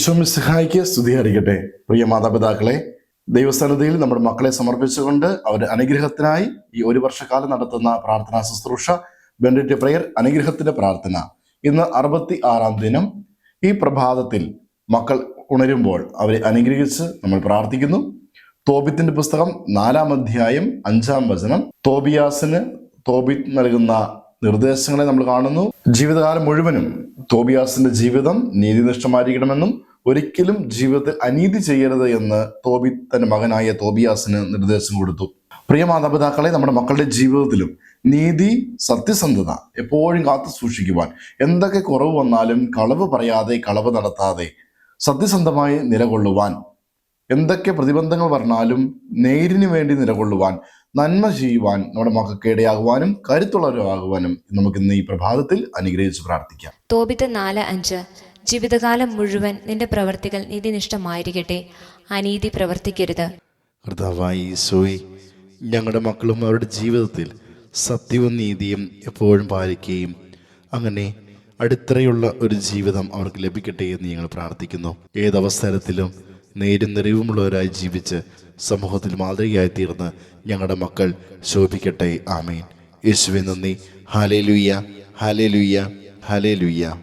ഈശോമിസ്ഹായിക്ക് സ്തുതി അറിയിക്കട്ടെ. പ്രിയ മാതാപിതാക്കളെ ദൈവസന്നിധിയിൽ നമ്മുടെ മക്കളെ സമർപ്പിച്ചുകൊണ്ട് അവരുടെ അനുഗ്രഹത്തിനായി ഈ ഒരു വർഷക്കാലം നടത്തുന്ന പ്രാർത്ഥനാ ശുശ്രൂഷ ബെൻഡിറ്റ് പ്രയർ അനുഗ്രഹത്തിന്റെ പ്രാർത്ഥന. ഇന്ന് അറുപത്തി ആറാം ദിനം. ഈ പ്രഭാതത്തിൽ മക്കൾ ഉണരുമ്പോൾ അവരെ അനുഗ്രഹിച്ച് നമ്മൾ പ്രാർത്ഥിക്കുന്നു. തോബിത്തിന്റെ പുസ്തകം നാലാം അധ്യായം അഞ്ചാം വചനം. തോബിയാസിന് തോബിത്ത് നൽകുന്ന നിർദ്ദേശങ്ങളെ നമ്മൾ കാണുന്നു. ജീവിതകാലം മുഴുവനും തോബിയാസിന്റെ ജീവിതം നീതിനിഷ്ഠമായിരിക്കണമെന്നും ഒരിക്കലും ജീവിതത്തിൽ അനീതി ചെയ്യരുത് എന്ന് തോബി തന്റെ മകനായ തോബിയാസിന് നിർദ്ദേശം കൊടുത്തു. പ്രിയ മാതാപിതാക്കളെ നമ്മുടെ മക്കളുടെ ജീവിതത്തിലും നീതി സത്യസന്ധത എപ്പോഴും കാത്തു സൂക്ഷിക്കുവാൻ എന്തൊക്കെ കുറവ് വന്നാലും കളവ് പറയാതെ കളവ് നടത്താതെ സത്യസന്ധമായി നിലകൊള്ളുവാൻ എന്തൊക്കെ പ്രതിബന്ധങ്ങൾ പറഞ്ഞാലും നേരിന് വേണ്ടി നിലകൊള്ളുവാൻ നന്മ ചെയ്യുവാൻ നമ്മുടെ മക്കൾക്ക് ഇടയാകുവാനും കരുത്തുള്ളവരാകുവാനും നമുക്ക് ഇന്ന് ഈ പ്രഭാതത്തിൽ അനുഗ്രഹിച്ച് പ്രാർത്ഥിക്കാം. തോബിത്ത് നാല് അഞ്ച്. ജീവിതകാലം മുഴുവൻ നിന്റെ പ്രവർത്തികൾ നീതിനിഷ്ഠമായിരിക്കട്ടെ. അനീതി പ്രവർത്തിക്കരുത്. കർത്താവായി ഞങ്ങളുടെ മക്കളും അവരുടെ ജീവിതത്തിൽ സത്യവും നീതിയും എപ്പോഴും പാലിക്കുകയും അങ്ങനെ അടിത്തറയുള്ള ഒരു ജീവിതം അവർക്ക് ലഭിക്കട്ടെ എന്ന് ഞങ്ങൾ പ്രാർത്ഥിക്കുന്നു. ഏതവസരത്തിലും നേരും നിറവുമുള്ളവരായി ജീവിച്ച് സമൂഹത്തിൽ മാതൃകയായി തീർന്ന് ഞങ്ങളുടെ മക്കൾ ശോഭിക്കട്ടെ. ആമേൻ. യേശുവെ നന്ദി. ഹാലേ ലുയ്യ ഹാലേ ലുയ്യ ഹാലേ ലുയ്യ